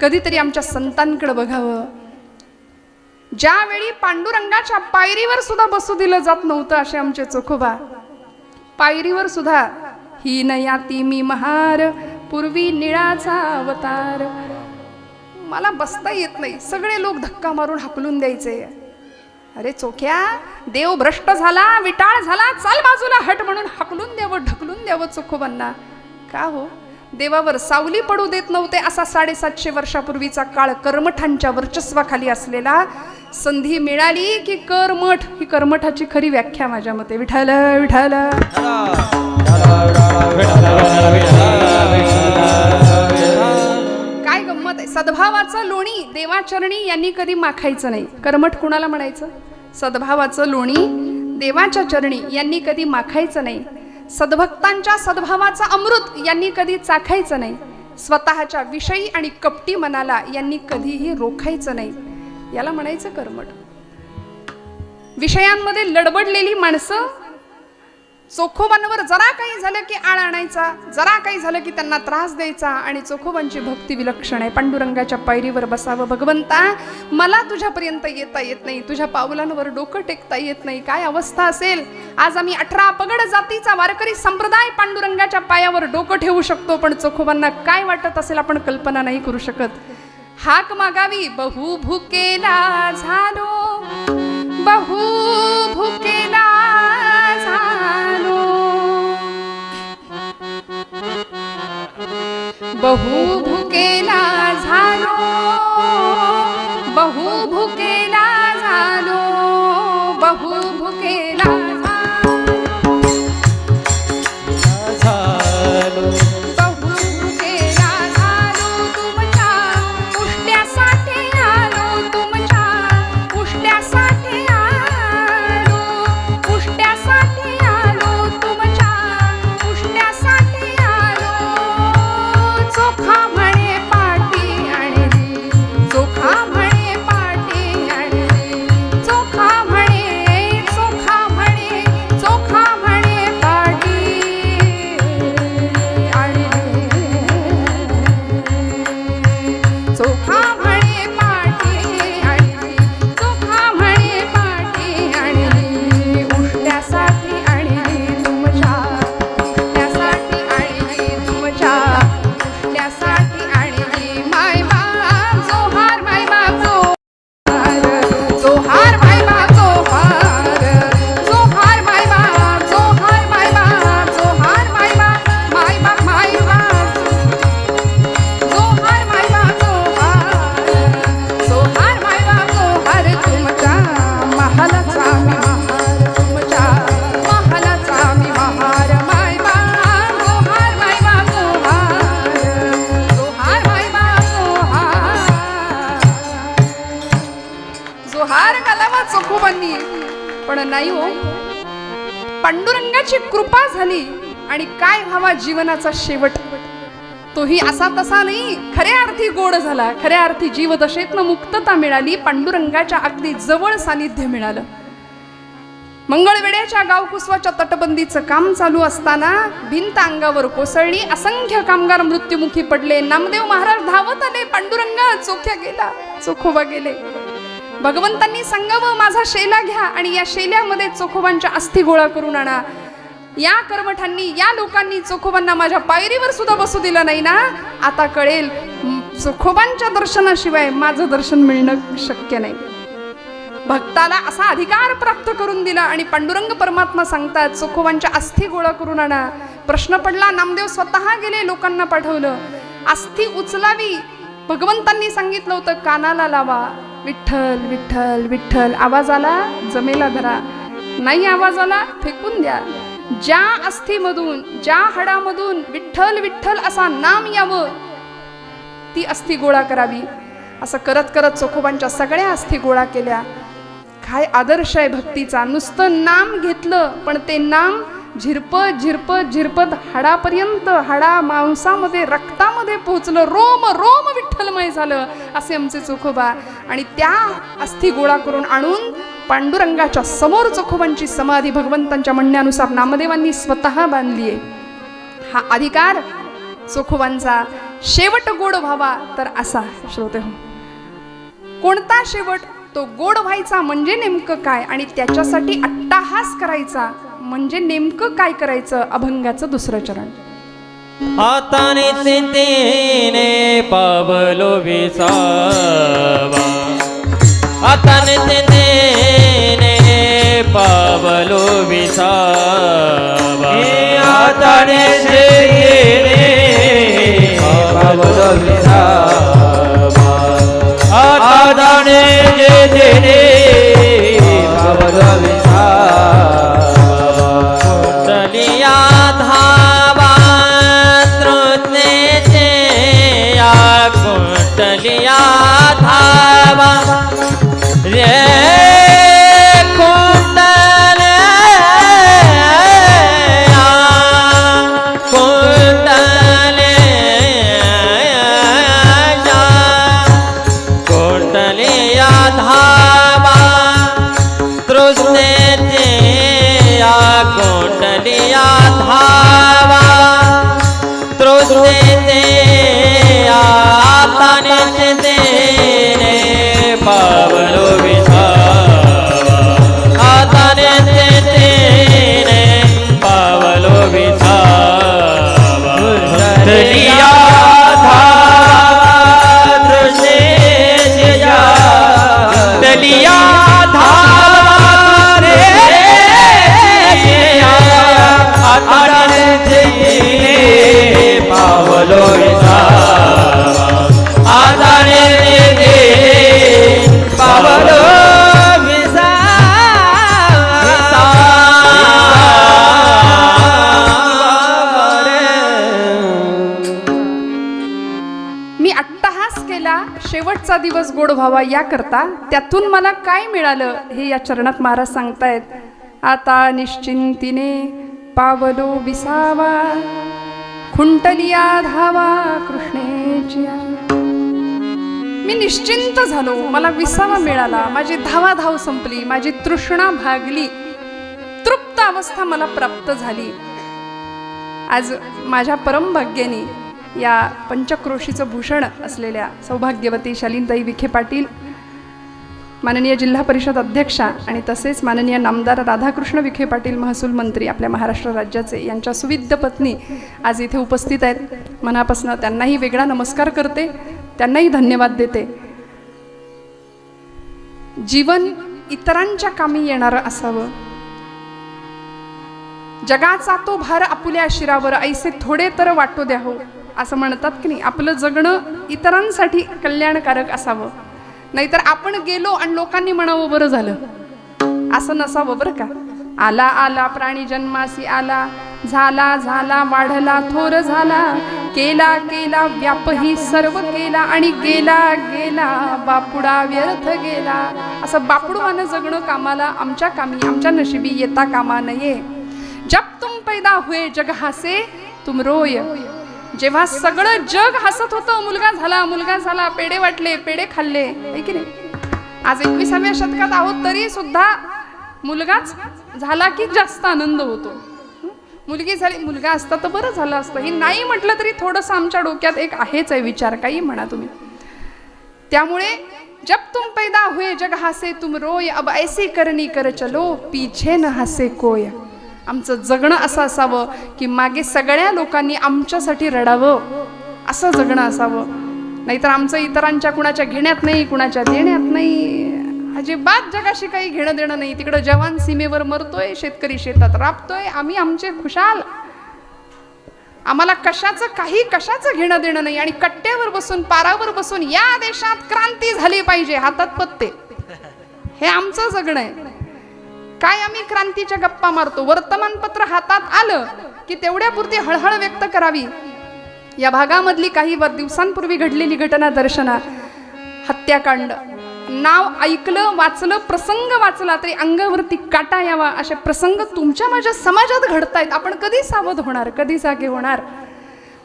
कधीतरी आमच्या संतांकडे बघावं. ज्यावेळी पांडुरंगाच्या पायरीवर सुद्धा बसू दिलं जात नव्हतं असे आमचे चोखोबा. पायरीवर सुद्धा ही नयाती मी महार पूर्वी निळाचा अवतार. मला बसता येत नाही. सगळे लोक धक्का मारून हकलून द्यायचे. अरे चोख्या देव भ्रष्ट झाला विटाळ झाला चाल बाजूला हट म्हणून हकलून द्यावं ढकलून द्यावं चोखोबांना. का हो? देवावर सावली पडू देत नव्हते असा साडेसातशे वर्षापूर्वीचा काळ कर्मठांच्या वर्चस्वाखाली असलेला संधी मिळाली की कर्मठ? ही कर्मठाची खरी व्याख्या माझ्या मते. विठाल विठाल काय गंमत आहे? सद्भावाचं लोणी देवाचरणी यांनी कधी माखायचं नाही. कर्मठ कुणाला म्हणायचं? सद्भावाचं लोणी देवाच्या चरणी यांनी कधी माखायचं नाही. सद्भक्तांच्या सद्भावाचा अमृत यांनी कधी चाखायचं नाही. स्वतःच्या विषयी आणि कपटी मनाला यांनी कधीही रोखायचं नाही. याला म्हणायचं कर्मट विषयांमध्ये लडबडलेली माणसं चोखोबांवर जरा काही झालं की आळ आणायचा जरा काही झालं की त्यांना त्रास द्यायचा आणि चोखोबांची भक्ती विलक्षण आहे. पांडुरंगाच्या पायरीवर बसावं भगवंता. मला तुझ्यापर्यंत येता येत नाही. तुझ्या पावलांवर डोकं टेकता येत नाही. काय अवस्था असेल? आज आम्ही अठरा पगड जातीचा वारकरी संप्रदाय पांडुरंगाच्या पायावर डोकं ठेवू शकतो पण चोखोबांना काय वाटत असेल आपण कल्पना नाही करू शकत. हाक मागावी. बहु भुकेला झालो. बहु भुकेला बहु भुकेला झालो बहु भुकेला झालो बहु भुकेला जीवनाचा शेवट. तोही असा तसा नाही. खऱ्या अर्थी गोड झाला. खऱ्या अर्थी जीवदशेतनं मुक्तता मिळाली. पांडुरंगाच्या अगदी जवळ सानिध्य मिळालं. मंगळवेड्याच्या गावकुसवाच्या तटबंदीचं काम चालू असताना भिंत अंगावर कोसळली. असंख्य कामगार मृत्युमुखी पडले. नामदेव महाराज धावत आले. पांडुरंगा चोख्या गेला. चोखोबा गेले. भगवंतांनी सांगावं माझा शेला घ्या आणि या शेल्यामध्ये चोखोबांच्या अस्थी गोळा करून आणा. या कर्मठांनी या लोकांनी चोखोबांना माझ्या पायरीवर सुद्धा बसू दिलं नाही ना? आता कळेल चोखोबांच्या दर्शनाशिवाय माझं दर्शन मिळणं शक्य नाही. भक्ताला असा अधिकार प्राप्त करून दिला आणि पांडुरंग परमात्मा सांगतात चोखोबांच्या अस्थी गोळा करून आणा. प्रश्न पडला नामदेव स्वतः गेले लोकांना पाठवलं. अस्थी उचलावी. भगवंतांनी सांगितलं होतं कानाला लावा. विठ्ठल विठ्ठल विठ्ठल. आवाज आला जमेला धरा. नाही आवाज आला फेकून द्या. ज्या अस्थीमधून ज्या हाडामधून विठ्ठल विठ्ठल असा नाम यावं ती अस्थी गोळा करावी. असं करत करत चोखोबांच्या सगळ्या अस्थी गोळा केल्या. काय आदर्श आहे भक्तीचा. नुसतं नाम घेतलं पण ते नाम झिरपत झिरपत झिरपत हाडापर्यंत हाडा मांसामध्ये रक्तामध्ये पोहोचलं. रोम रोम विठ्ठलमय झालं असे आमचे चोखोबा. आणि त्या अस्थी गोळा करून आणून पांडुरंगाच्या समोर चोखोबांची समाधी भगवंतांच्या म्हणण्यानुसार नामदेवांनी स्वतः बांधली आहे. हा अधिकार चोखोबांचा शेवट गोड व्हावा तर असा श्रोते हो. कोणता शेवट? तो गोड व्हायचा म्हणजे नेमकं काय? आणि त्याच्यासाठी अट्टाहास करायचा म्हणजे नेमकं काय करायचं? अभंगाचं दुसरं चरण. हाताने चिंतेने पावलो विसावा. हाताने चिंतेने पावलो विसावा हाताने चिंतेने पावलो विसावा Hare दिवस गोड व्हावा या करता त्यातून मला काय मिळालं हे या चरणात महाराज सांगतायत. आता निश्चिंतीने पावलो विसावा खुंटलिया धावा कृष्णेची मी निश्चिंत झालो मला विसावा मिळाला माझी धावा धाव संपली माझी तृष्णा भागली तृप्त अवस्था मला प्राप्त झाली. आज माझ्या परमभाग्याने या पंचक्रोशीचं भूषण असलेल्या सौभाग्यवती शालीनताई विखे पाटील माननीय जिल्हा परिषद अध्यक्षा आणि तसेच माननीय नामदार राधाकृष्ण विखे पाटील महसूल मंत्री आपल्या महाराष्ट्र राज्याचे यांच्या सुविध पत्नी आज इथे उपस्थित आहेत. मनापासून त्यांनाही वेगळा नमस्कार करते त्यांनाही धन्यवाद देते. जीवन इतरांच्या कामी येणारं असावं. जगाचा तो भार आपुल्या शिरावर ऐसे थोडे तर वाटू द्या हो असं म्हणतात की नाही आपलं जगणं इतरांसाठी कल्याणकारक असावं. नाहीतर आपण गेलो आणि लोकांनी म्हणावं बरं झालं. असं नसावं बरं का? आला आला प्राणी जन्मासी आला. झाला झाला वाढला थोर झाला. केला केला व्यापही सर्व केला आणि गेला गेला. बापुडा व्यर्थ गेला. असं बापुडवानं जगणं कामाला आमच्या कामी आमच्या नशिबी येता कामा नये. जब तुम पैदा हुए जग हसे तुम रोय. जेव्हा सगळं जग हसत होतं मुलगा झाला मुलगा झाला पेढे वाटले पेढे खाल्ले की नाही? आज एकविसाव्या शतकात आहोत तरी सुद्धा मुलगाच झाला की जास्त आनंद होतो. मुलगी झाली मुलगा असता तर बरं झालं असतं. हे नाही म्हटलं तरी थोडंसं आमच्या डोक्यात एक आहेच आहे विचार काही म्हणा तुम्ही. त्यामुळे जब तुम पैदा हुए जग हसे तुम रोय अब ऐसी करनी कर चलो पीछे न हसे कोय. आमचं जगणं असं असावं की मागे सगळ्या लोकांनी आमच्यासाठी रडावं. असं जगणं असावं. नाहीतर आमचं इतरांच्या कुणाच्या घेण्यात नाही कुणाच्या देण्यात नाही. अजिबात जगाशी काही घेणं देणं नाही. तिकडं जवान सीमेवर मरतोय शेतकरी शेतात राबतोय. आम्ही आमचे खुशाल. आम्हाला कशाचं काही कशाचं घेणं देणं नाही. आणि कट्ट्यावर बसून पारावर बसून या देशात क्रांती झाली पाहिजे हातात पत्ते. हे आमचं जगणं आहे. काय आम्ही क्रांतीच्या गप्पा मारतो? वर्तमानपत्र हातात आलं की तेवढ्यापुरती हळहळ व्यक्त करावी. या भागामधली काही दिवसांपूर्वी घडलेली घटना दर्शना. हत्याकांड. नाव ऐकलं वाचलं प्रसंग वाचला तरी अंगावरती काटा यावा. असे प्रसंग तुमच्या माझ्या समाजात घडतायत. आपण कधी सावध होणार? कधी जागे होणार?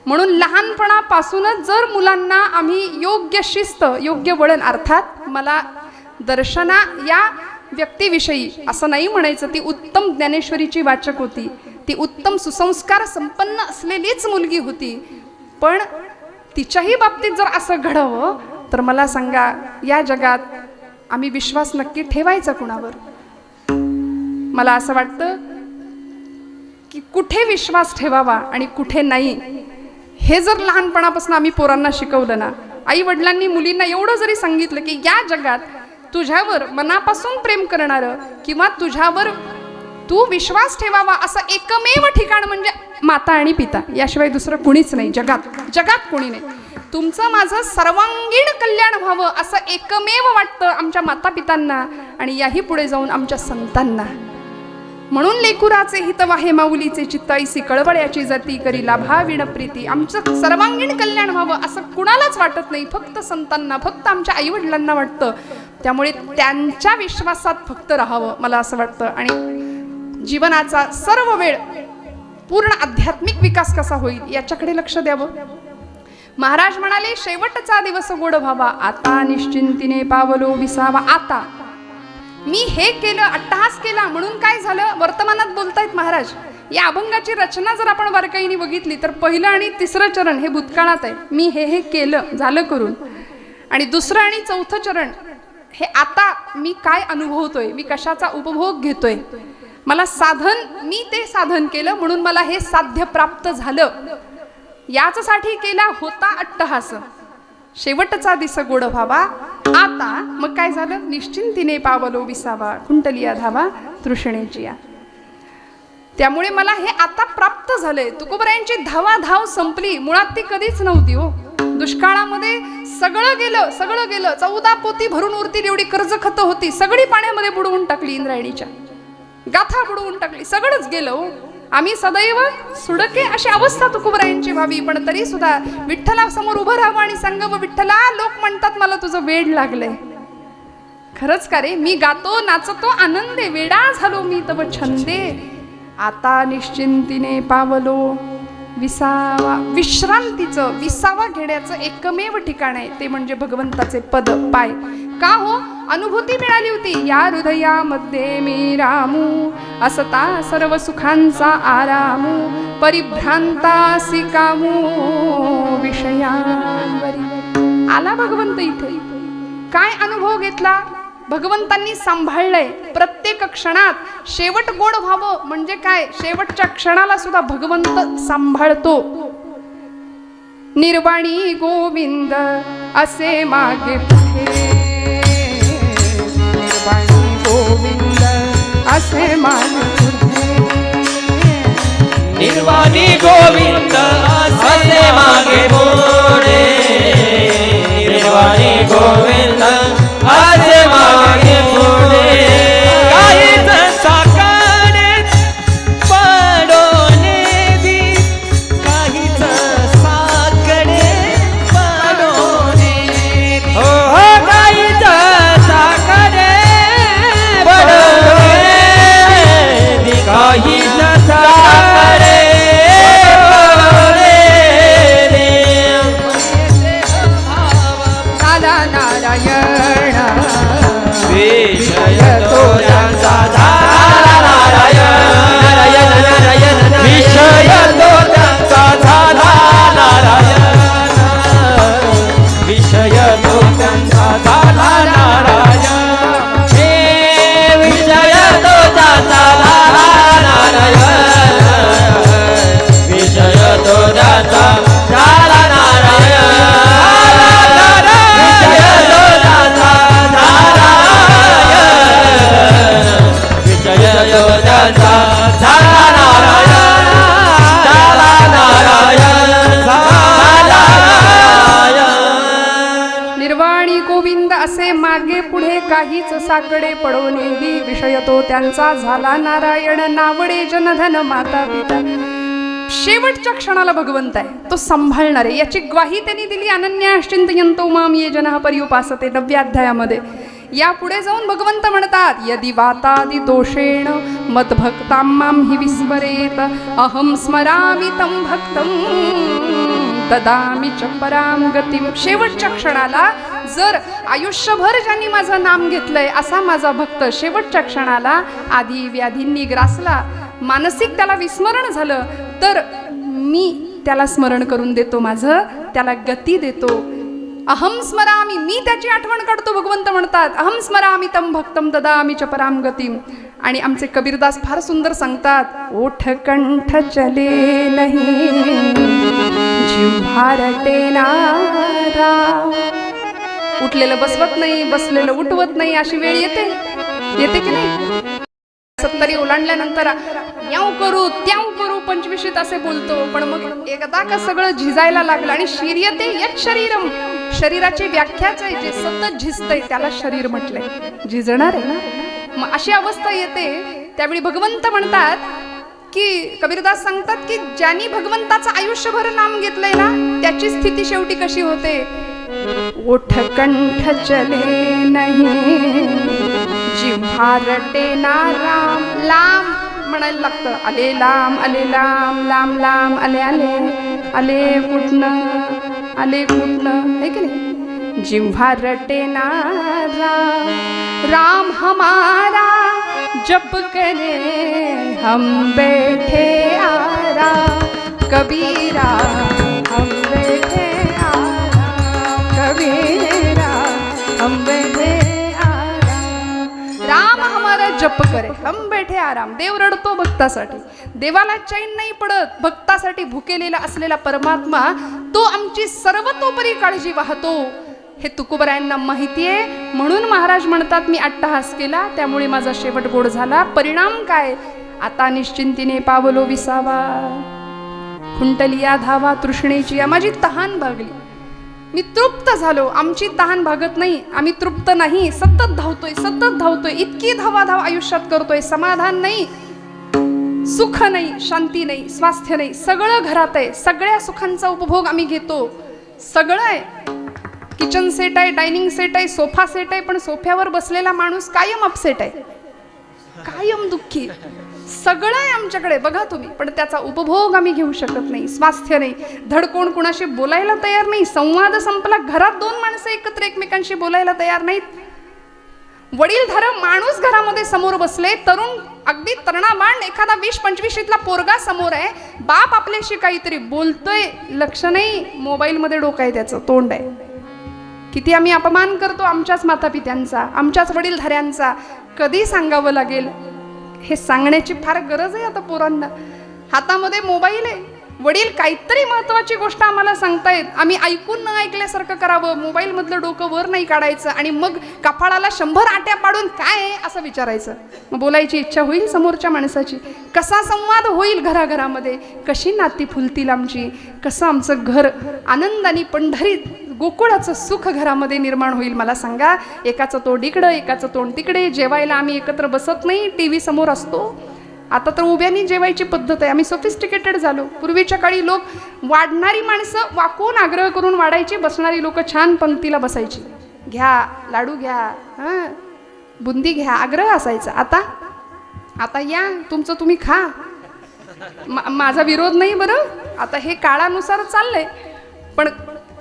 म्हणून लहानपणापासूनच जर मुलांना आम्ही योग्य शिस्त योग्य वळण अर्थात मला दर्शना या व्यक्तीविषयी असं नाही म्हणायचं. ती उत्तम ज्ञानेश्वरीची वाचक होती. ती उत्तम सुसंस्कार संपन्न असलेलीच मुलगी होती. पण तिच्याही बाबतीत जर असं घडावं तर मला सांगा या जगात आम्ही विश्वास नक्की ठेवायचा कुणावर? मला असं वाटतं की कुठे विश्वास ठेवावा आणि कुठे नाही हे जर लहानपणापासून आम्ही पोरांना शिकवलं ना आई वडिलांनी मुलींना एवढं जरी सांगितलं की या जगात तुझ्यावर मनापासून प्रेम करणारं किंवा तुझ्यावर तू विश्वास ठेवावा असं एकमेव ठिकाण म्हणजे माता आणि पिता. याशिवाय दुसरं कुणीच नाही. जगात जगात कोणी नाही. तुमचं माझं सर्वांगीण कल्याण व्हावं असं एकमेव वाटतं आमच्या माता पितांना आणि याही पुढे जाऊन आमच्या संतांना. म्हणून लेकुराचे हितवा हे माऊलीचे चित्ताईसी कळवळ्याची जाती करी लाभाविण प्रीती. आमचं सर्वांगीण कल्याण व्हावं असं कुणालाच वाटत नाही. फक्त संतांना फक्त आमच्या आईवडिलांना वाटतं. त्यामुळे त्यांच्या विश्वासात फक्त राहावं मला असं वाटतं. आणि जीवनाचा सर्व वेळ पूर्ण आध्यात्मिक विकास कसा होईल याच्याकडे लक्ष द्यावं. महाराज म्हणाले शेवटचा दिवस गोड व्हावा. आता निश्चिंतीने पावलो विसावा. आता मी हे केलं अट्टहास केला म्हणून काय झालं? वर्तमानात बोलतायत महाराज या अभंगाची रचना जर आपण बारकाईने बघितली तर पहिलं आणि तिसरं चरण हे भूतकाळात आहे. मी हे हे केलं झालं करून. आणि दुसरं आणि चौथं चरण हे आता मी काय अनुभवतोय? मी कशाचा उपभोग घेतोय? मला साधन मी ते साधन केलं म्हणून मला हे साध्य प्राप्त झालं. याचसाठी केला होता अट्टहास. शेवटचा दिस गोड व्हावा. आता मग काय झालं? निश्चिंतीने पावलो विसावा. कुंटलिया धावा तृष्णेची त्यामुळे मला हे आता प्राप्त झालंय. तुकोबरायांची धावा धाव संपली. मुळात ती कधीच नव्हती हो. दुष्काळामध्ये सगळं गेलं सगळं गेलं. चौदा पोती भरून उरतील एवढी कर्ज खत होती. सगळी पाण्यामध्ये बुडवून टाकली इंद्रायणीच्या. गाथा बुडवून टाकली. सगळंच गेलं हो. आम्ही सदैव सुडके अशी अवस्था तुकुबरायांची व्हावी पण तरी सुद्धा विठ्ठला समोर उभं राहावं आणि सांगावं विठ्ठला लोक म्हणतात मला तुझं वेड लागलंय. खरंच का रे? मी गातो नाचतो आनंदे वेडा झालो मी तव छंदे. आता निश्चिंतीने पावलो. विसावा विश्रांतीचं विसावा घेण्याचं एकमेव ठिकाण आहे. ते म्हणजे भगवंताचे पद. पाय. का हो? अनुभूती मिळाली होती. या हृदयामध्ये मी रामू असता सर्व सुखांचा आरामू परिभ्रांता सिकामू विषयांवरी. आला भगवंत इथे. काय अनुभव घेतला? भगवंतांनी सांभाळलंय. प्रत्येक क्षणात शेवट गोड व्हावं म्हणजे काय? शेवटच्या क्षणाला सुद्धा भगवंत सांभाळतो. निर्वाणी गोविंद असे मागे निर्वाणी गोविंद असे मागे त्यांचा झाला नारायण नावडे जनधन माता पिता. शेवटच्या क्षणाला भगवंत आहे. तो सांभाळणार. आहे याची ग्वाही त्यांनी दिली अनन्या यंतो माम ये जन पर्युपासते नव्याध्यायामध्ये. या पुढे जाऊन भगवंत म्हणतात यदि वातादि दोषेण मद्भक्तां मां हि विस्मरेत अहं स्मरामि तं भक्तं ददामि च पराम गतीम शेवटच्या क्षणाला जर आयुष्यभर ज्यांनी माझं नाम घेतलंय असा माझा भक्त शेवटच्या क्षणाला आधी व्याधींनी ग्रासला मानसिक त्याला विस्मरण झालं तर मी त्याला स्मरण करून देतो माझं त्याला गती देतो. अहम स्मरामी मी त्याची आठवण काढतो भगवंत म्हणतात. अहम स्मरामी तम भक्तम ददामी आम्ही पराम गतीम आणि आमचे कबीरदास फार सुंदर सांगतात ओठ कंठ चले नाही जिव्हारटे नारा. उठलेलं बसवत नाही बसलेलं उठवत नाही अशी वेळ येते. येते की नाही? सत्तरी ओलांडल्यानंतर याव करू त्याव करू पंचवीशी असे बोलतो. पण मग एकदा का सगळं झिजायला लागलं आणि शिर्यते यत शरीरम. शरीराची व्याख्याच आहे जे सतत झिजतंय त्याला शरीर म्हटलंय. झिजणार आहे ना? मग अशी अवस्था येते. त्यावेळी भगवंत म्हणतात की कबीरदास सांगतात की ज्यांनी भगवंताचं आयुष्यभर नाम घेतलंय ना त्याची स्थिती शेवटी कशी होते? ओठ कंठ चले नाही। जिव्हारटे ना राम। लांब म्हणायला लागतं आले लांब आले लांब लांब लांब आले आले आले कुठनं आले कुठनं है की नाही? जिव्हारटे ना राम। राम हमारा जप करे हम बैठे आरा। कबीरा हम बैठे आराम। राम हमारा जप करे हम बैठे आराम। देव रडतो भक्तासाठी। देवाला चैन नाही पडत भक्तासाठी भुकेलेला असलेला परमात्मा तो आमची सर्वतोपरी काळजी वाहतो. हे तुकोबरायांना माहिती आहे. म्हणून महाराज म्हणतात मी अट्टहास केला त्यामुळे माझा शेवट गोड झाला. परिणाम काय? आता निश्चिंतीने पावलो विसावा. खुंटलिया धावा तृष्णेची या. माझी तहान भागली. मी तृप्त झालो. आमची तहान भागत नाही. आम्ही तृप्त नाही. सतत धावतोय सतत धावतोय. इतकी धावाधाव आयुष्यात करतोय. समाधान नाही सुख नाही शांती नाही स्वास्थ्य नाही. सगळं घरात आहे. सगळ्या सुखांचा उपभोग आम्ही घेतो. सगळं आहे. किचन सेट आहे डायनिंग सेट आहे सोफा सेट आहे पण सोफ्यावर बसलेला माणूस कायम अपसेट आहे. कायम दुःखी. सगळं आहे आमच्याकडे बघा तुम्ही. पण त्याचा उपभोग आम्ही घेऊ शकत नाही स्वास्थ्य नाही. धडकोण कुणाशी बोलायला तयार नाही संवाद संपला घरात दोन माणसं एकत्र एकमेकांशी बोलायला तयार नाहीत. वडीलधारा माणूस घरामध्ये समोर बसले तरुण अगदी तरणाबाण एखादा वीस पंचवीशीतला पोरगा समोर आहे. बाप आपल्याशी काहीतरी बोलतोय लक्ष नाही मोबाईलमध्ये डोकं आहे त्याचं तोंड आहे. किती आम्ही अपमान करतो आमच्याच मातापित्यांचा आमच्याच वडीलधाऱ्यांचा. कधी सांगावं लागेल? हे सांगण्याची फार गरज आहे आता पोरांना. हातामध्ये मोबाईल आहे. वडील काहीतरी महत्त्वाची गोष्ट आम्हाला सांगतायत. आम्ही ऐकून न ऐकल्यासारखं करावं. मोबाईलमधलं डोकं वर नाही काढायचं आणि मग कपाळाला शंभर आट्या पाडून काय आहे असं विचारायचं. मग बोलायची इच्छा होईल समोरच्या माणसाची. कसा संवाद होईल घराघरामध्ये? कशी नाती फुलतील आमची? कसं आमचं घर आनंदाने पंढरीत गोकुळाचं सुख घरामध्ये निर्माण होईल मला सांगा. एकाचं तोंड इकडं एकाचं तोंड तिकडे. जेवायला आम्ही एकत्र बसत नाही. टी व्ही समोर असतो. आता तर उभ्यानी जेवायची पद्धत आहे. आम्ही सोफिस्टिकेटेड झालो. पूर्वीच्या काळी लोक वाढणारी माणसं वाकून आग्रह करून वाढायची बसणारी लोक छान पंक्तीला बसायची. घ्या लाडू घ्या हां बुंदी घ्या आग्रह असायचा. आता आता या तुमचं तुम्ही खा. मा- माझा विरोध नाही बरं. आता हे काळानुसार चाललंय. पण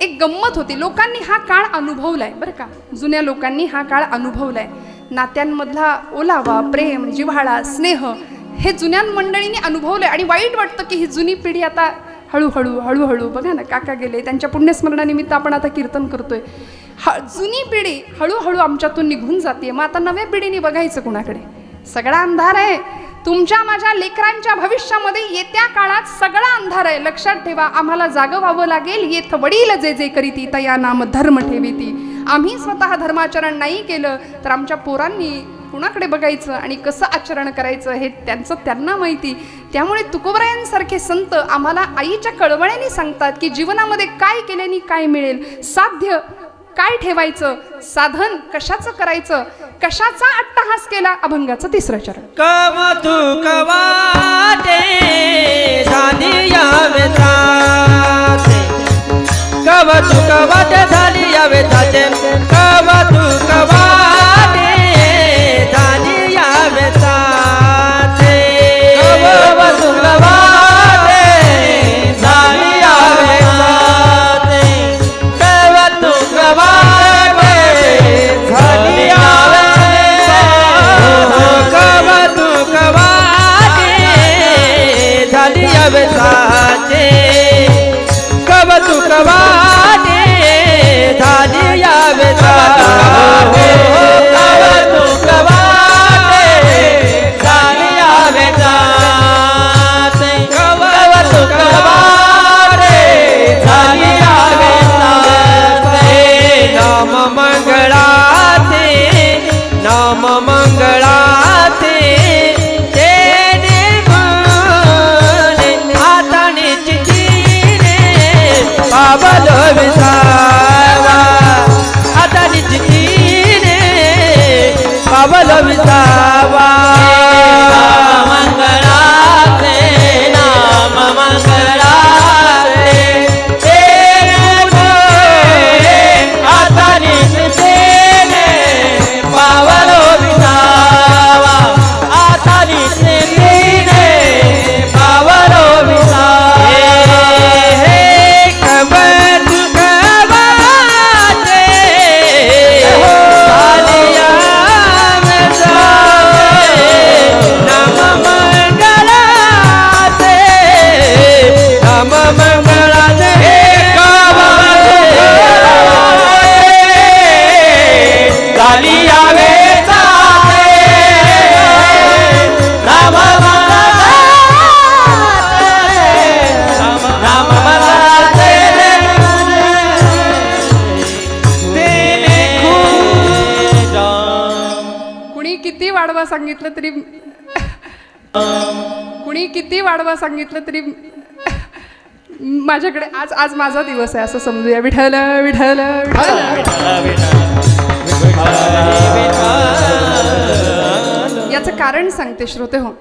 एक गंमत होती. लोकांनी हा काळ अनुभवलाय बरं का. जुन्या लोकांनी हा काळ अनुभवलाय. नात्यांमधला ओलावा प्रेम जिव्हाळा स्नेह हे जुन्या मंडळींनी अनुभवलं आणि वाईट वाटतं की ही जुनी पिढी आता हळूहळू हळूहळू बघा ना काका गेले त्यांच्या पुण्यस्मरणानिमित्त आपण आता कीर्तन करतोय. ह जुनी पिढी हळूहळू आमच्यातून निघून जाते मग आता नव्या पिढीने बघायचं कुणाकडे? सगळा अंधार आहे. तुमच्या माझ्या लेकरांच्या भविष्यामध्ये येत्या काळात सगळा अंधार आहे. लक्षात ठेवा आम्हाला जागं व्हावं लागेल. येथ वडील जे जे करीती तया नाम धर्म ठेवीती. आम्ही स्वतः धर्माचरण नाही केलं तर आमच्या पोरांनी कुणाकडे बघायचं आणि कसं आचरण करायचं हे त्यांचं त्यांना माहिती. त्यामुळे तुकोबरायांसारखे संत आम्हाला आईच्या कळवळ्याने सांगतात की जीवनामध्ये काय केल्याने काय मिळेल? साध्य काय ठेवायचं? साधन कशाचं करायचं? कशाचा अट्टहास केला? अभंगाचं तिसरं चरण. कमतुक वाटे झाली कव तू कमतुक झाली यावे कविता आडवा सांगितलं तरी माझ्याकडे आज आज माझा दिवस आहे असं समजूया. विठल विठल विठल याचं कारण सांगते श्रोते हो.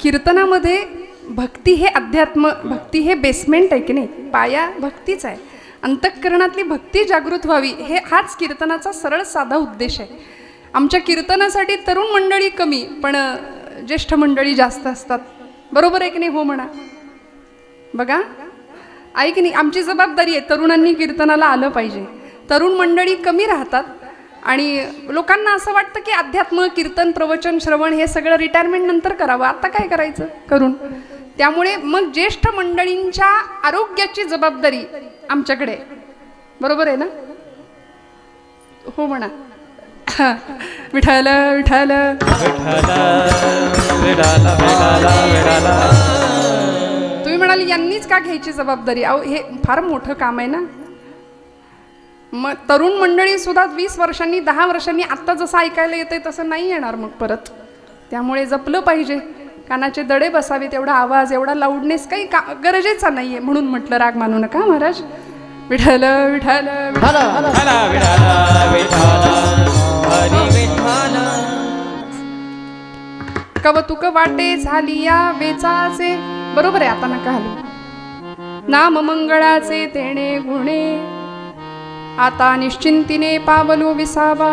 कीर्तनामध्ये भक्ती हे अध्यात्म भक्ती हे बेसमेंट आहे की नाही? पाया भक्तीच आहे. अंतःकरणातली भक्ती जागृत व्हावी हे हाच कीर्तनाचा सरळ साधा उद्देश आहे. आमच्या कीर्तनासाठी तरुण मंडळी कमी पण ज्येष्ठ मंडळी जास्त असतात. बरोबर आहे की नाही हो म्हणा? बघा. आहे की नाही आमची जबाबदारी आहे तरुणांनी कीर्तनाला आलं पाहिजे. तरुण मंडळी कमी राहतात आणि लोकांना असं वाटतं की अध्यात्म कीर्तन प्रवचन श्रवण हे सगळं रिटायरमेंट नंतर करावं. आता काय करायचं? करून. त्यामुळे मग ज्येष्ठ मंडळींच्या आरोग्याची जबाबदारी आमच्याकडे बरोबर आहे ना? हो म्हणा. विठाल विठाल. तुम्ही म्हणाल यांनीच का घ्यायची जबाबदारी? अहो हे फार मोठं काम आहे ना. मग तरुण मंडळी सुद्धा वीस वर्षांनी दहा वर्षांनी आत्ता जसं ऐकायला येते तसं नाही येणार मग परत. त्यामुळे जपलं पाहिजे. कानाचे दडे बसावे तेवढा आवाज एवढा लाऊडनेस काही का गरजेचा नाहीये म्हणून म्हटलं राग मानू नका महाराज. विठाल विठाल. कवतुक वाटे झाली या वेचाचे. बरोबर आहे आता नका हलू नाम मंगळाचे तेणे गुणे आता निश्चिंतीने पावलो विसावा.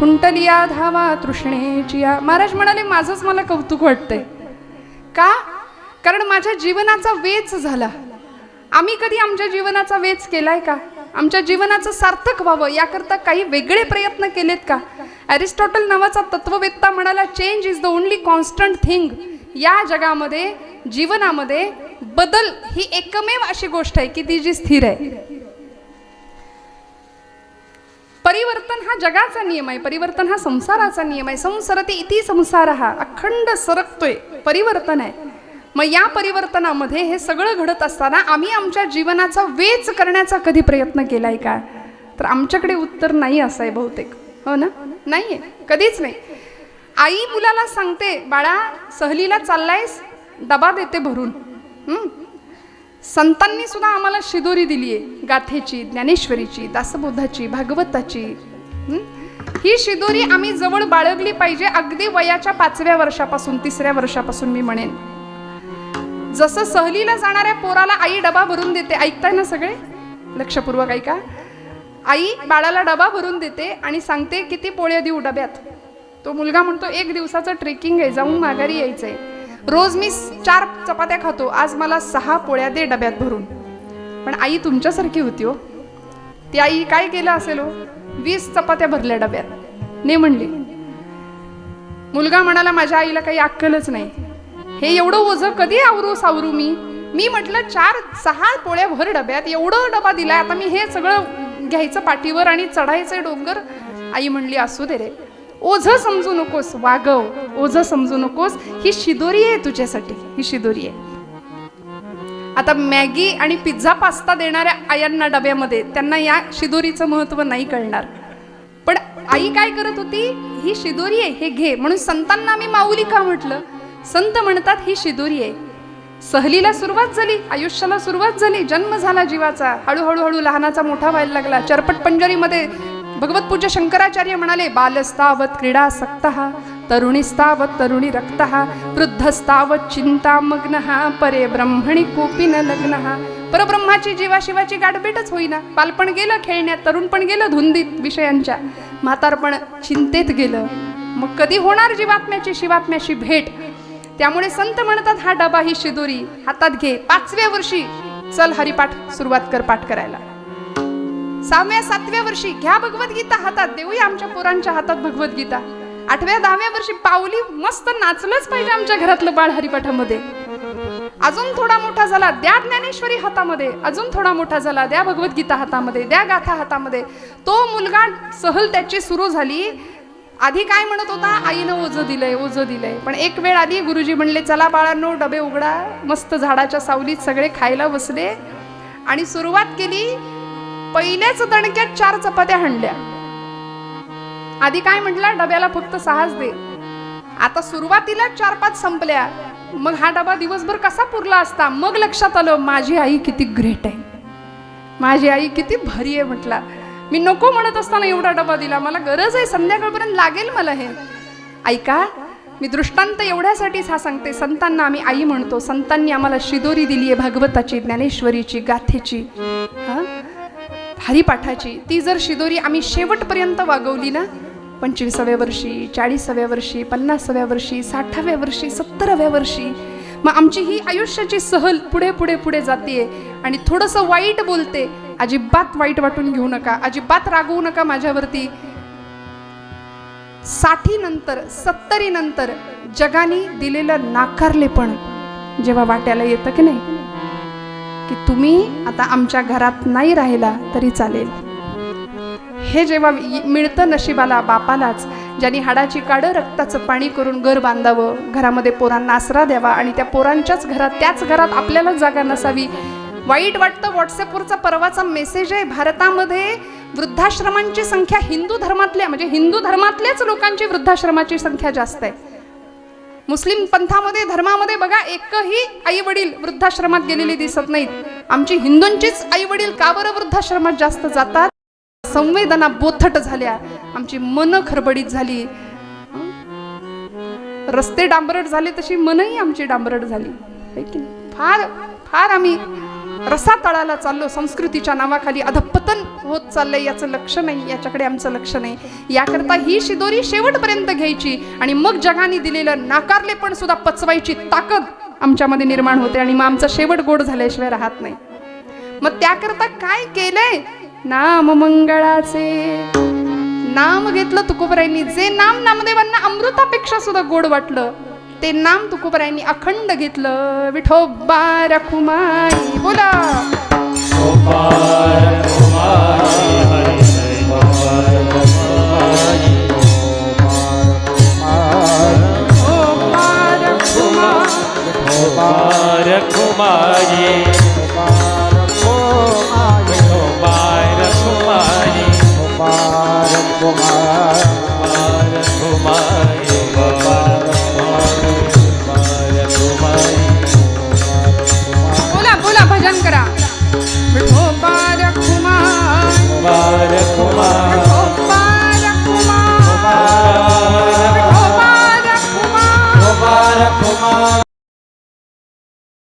कुंटलिया धावा तृष्णेची महाराज म्हणाले माझंच मला कौतुक वाटतंय. का? कारण माझ्या जीवनाचा वेच झाला. आम्ही कधी आमच्या जीवनाचा वेच केलाय का? आमच्या जीवनाचं सार्थक व्हावं याकरता काही वेगळे प्रयत्न केलेत का? ॲरिस्टॉटल नावाचा तत्ववेत्ता म्हणाला change is the only constant thing या जगामध्ये जीवनामध्ये बदल ही एकमेव अशी गोष्ट आहे की ती जी स्थिर आहे. परिवर्तन हा जगाचा नियम आहे परिवर्तन हा संसाराचा नियम आहे. संसरते इति संसार हा अखंड सरकतोय परिवर्तन आहे. मग या परिवर्तनामध्ये हे सगळं घडत असताना आम्ही आमच्या जीवनाचा वेच करण्याचा कधी प्रयत्न केला आहे का? तर आमच्याकडे उत्तर नाही असं आहे बहुतेक. हो ना? नाही आहे कधीच नाही. आई मुलाला सांगते बाळा सहलीला चाललायस? डबा देते भरून. संतांनी सुद्धा आम्हाला शिदोरी दिली आहे गाथेची ज्ञानेश्वरीची दासबोधाची भागवताची. ही शिदोरी आम्ही जवळ बाळगली पाहिजे अगदी वयाच्या पाचव्या वर्षापासून तिसऱ्या वर्षापासून मी म्हणेन. जसं सहलीला जाणाऱ्या पोराला आई डबा भरून देते ऐकताय ना सगळे? लक्षपूर्वक ऐका. आई बाळाला डबा भरून देते आणि सांगते किती पोळ्या देऊ डब्यात. तो मुलगा म्हणतो एक दिवसाचं ट्रेकिंग आहे जाऊन माघारी यायचंय. रोज मी चार चपात्या खातो आज मला सहा पोळ्या दे डब्यात भरून. पण आई तुमच्यासारखी होती हो. ती आई काय केलं असेल हो? वीस चपात्या भरल्या डब्यात. ने म्हणली मुलगा म्हणाला माझ्या आईला काही अक्कलच नाही. हे एवढं ओझं कधी आवरू सावरू मी? मी म्हटलं चार सहा पोळ्या भर डब्यात एवढं डबा दिलाय आता मी हे सगळं घ्यायचं पाठीवर आणि चढायचं डोंगर. आई म्हणली असू दे रे. ओझ समजू नकोस वागव. ओझ समजू नकोस. ही शिदोरी आहे तुझ्यासाठी. ही शिदोरी आहे. आता मॅगी आणि पिझ्झा पास्ता देणाऱ्या आयांना डब्यामध्ये त्यांना या शिदोरीचं महत्त्व नाही कळणार. पण आई काय करत होती? ही शिदोरी आहे हे घे. म्हणून संतांना मी माऊली का म्हटलं? संत म्हणतात ही शिदुरी आहे. सहलीला सुरुवात झाली आयुष्याला सुरुवात झाली जन्म झाला जीवाचा. हळूहळू हळू लहानाचा मोठा व्हायला लागला. चरपट पंजरीमध्ये भगवत पूज्य शंकराचार्य म्हणाले बालस्तावत क्रीडा सक्त तरुणीस्तावत तरुणी रक्तः वृद्धस्तावत चिंता मग्न परे ब्रह्मणी कोपी न लग्न. परब्रह्माची जीवाशिवाची गाठभेटच होईना. बालपण गेलं खेळण्यात तरुणपण गेलं धुंदीत विषयांच्या. म्हातारपण चिंतेत गेलं. मग कधी होणार जीवात्म्याची शिवात्म्याशी भेट? त्यामुळे संत म्हणतात हा डबा ही शिदोरी. हातात घे. पाचव्या वर्षी. चल हरिपाठ सुरुवात कर पाठ करायला. सहाव्या सातव्या वर्षी. घ्या भगवद्गीता हातात. देऊया आमच्या पोरांच्या हातात भगवद्गीता. आठव्या दहाव्या वर्षी पावली मस्त नाचलंच पाहिजे आमच्या घरातलं बाळ हरिपाठामध्ये. अजून थोडा मोठा झाला. द्या ज्ञानेश्वरी हातामध्ये. अजून थोडा मोठा झाला. द्या भगवद्गीता हातामध्ये. द्या गाथा हातामध्ये. तो मुलगा सहल त्याची सुरू झाली. आधी काय म्हणत होता? आईनं ओझं दिलंय ओझं दिलंय. पण एक वेळ आधी गुरुजी म्हणले चला बाळांनो डबे उघडा मस्त झाडाच्या सावलीत सगळे खायला बसले. आणि सुरुवात केली पहिल्याच दणक्यात चार चपात्या हाणल्या. आधी काय म्हटलं? डब्याला फक्त सहाच दे. आता सुरुवातीला चार पाच संपल्या. मग हा डबा दिवसभर कसा पुरला असता? मग लक्षात आलं माझी आई किती ग्रेट आहे. माझी आई किती भारी आहे म्हटला. मी नको म्हणत असताना एवढा डबा दिला. मला गरज आहे संध्याकाळपर्यंत लागेल मला हे. ऐका मी दृष्टांत एवढ्यासाठीच हा सांगते. संतांना आम्ही आई म्हणतो. संतांनी आम्हाला शिदोरी दिली आहे भागवताची ज्ञानेश्वरीची गाथेची हां? भारी ती जर शिदोरी आम्ही शेवटपर्यंत वागवली ना पंचवीसाव्या वर्षी चाळीसाव्या वर्षी पन्नासाव्या वर्षी साठाव्या वर्षी सत्तराव्या वर्षी मग आमची ही आयुष्याची सहल पुढे पुढे पुढे जाते आणि थोडंसं वाईट बोलते अजिबात वाईट वाटून घेऊ नका अजिबात रागवू नका माझ्यावरती. साठी नंतर सत्तरी नंतर जगाने दिलेलं नाकारले पण जेव्हा वाट्याला येतं की नाही? की तुम्ही आता आमच्या घरात नाही राहिला तरी चालेल. हे जेव्हा मिळतं नशिबाला बापालाच ज्यांनी हाडाची काडं रक्ताचं पाणी करून घर बांधावं घरामध्ये पोरांना आसरा द्यावा आणि त्या पोरांच्याच घरात त्याच घरात आपल्यालाच जागा नसावी वाईट वाटतं व्हॉट्सअपवरचा परवाचा मेसेज आहे भारतामध्ये वृद्धाश्रमांची संख्या हिंदू धर्मातल्या म्हणजे हिंदू धर्मातल्याच लोकांची वृद्धाश्रमाची संख्या जास्त आहे. मुस्लिम पंथामध्ये धर्मामध्ये बघा एकही आई वडील वृद्धाश्रमात गेलेले दिसत नाहीत. आमची हिंदूंचीच आई वडील का बरं वृद्धाश्रमात जास्त जातात? संवेदना बोथट झाल्या. आमची मन खरबडीत झाली. रस्ते डांबरट झाले तशी मनही आमची डांबरट झाली. फार फार आम्ही रसा तळाला चाललो संस्कृतीच्या नावाखाली. अधपतन होत चाललंय याचं लक्ष नाही याच्याकडे आमचं लक्ष नाही. याकरता ही शिदोरी शेवटपर्यंत घ्यायची आणि मग जगाने दिलेलं नाकारले पण सुद्धा पचवायची ताकद आमच्यामध्ये निर्माण होते आणि मग आमचा शेवट गोड झाल्याशिवाय राहत नाही. मग त्याकरता काय केलंय? नाम मंगळाचे. नाम घेतलं तुकोबरायांनी. जे नाम नामदेवांना अमृतापेक्षा सुद्धा गोड वाटलं ते नाम तुकोबरायांनी अखंड घेतलं. विठोबा रखुमाई बोला. रखुमाई. 我爱。